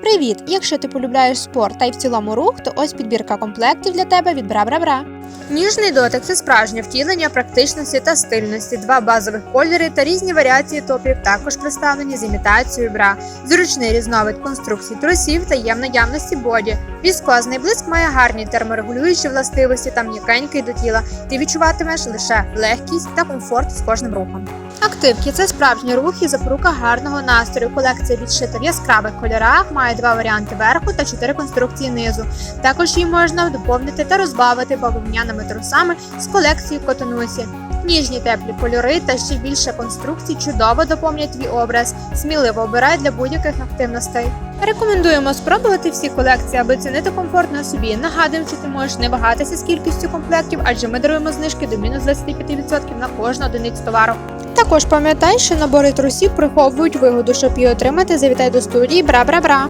Привіт! Якщо ти полюбляєш спорт та й в цілому рух, то ось підбірка комплектів для тебе від Бра-Бра-Бра. Ніжний дотик це справжнє втілення практичності та стильності. Два базових кольори та різні варіації топів також представлені з імітацією бра. Зручний різновид конструкцій трусів та є в наявності боді. Віскозний блиск має гарні терморегулюючі властивості та м'якенький до тіла. Ти відчуватимеш лише легкість та комфорт з кожним рухом. Активки це справжні рухи, запорука гарного настрою. Колекція відшита в яскравих кольорах, має два варіанти верху та чотири конструкції низу. Також її можна доповнити та розбавити бавовняними трусами з колекції котонусі. Ніжні теплі кольори та ще більше конструкцій чудово доповнять твій образ. Сміливо обирай для будь-яких активностей. Рекомендуємо спробувати всі колекції, аби цінити комфортно собі. Нагадуємо, що ти можеш не вагатися з кількістю комплектів, адже ми даруємо знижки до мінус 25% на кожну одиницю товару. Також пам'ятай, що набори трусів приховують вигоду, щоб її отримати, завітай до студії Бра-Бра-Бра.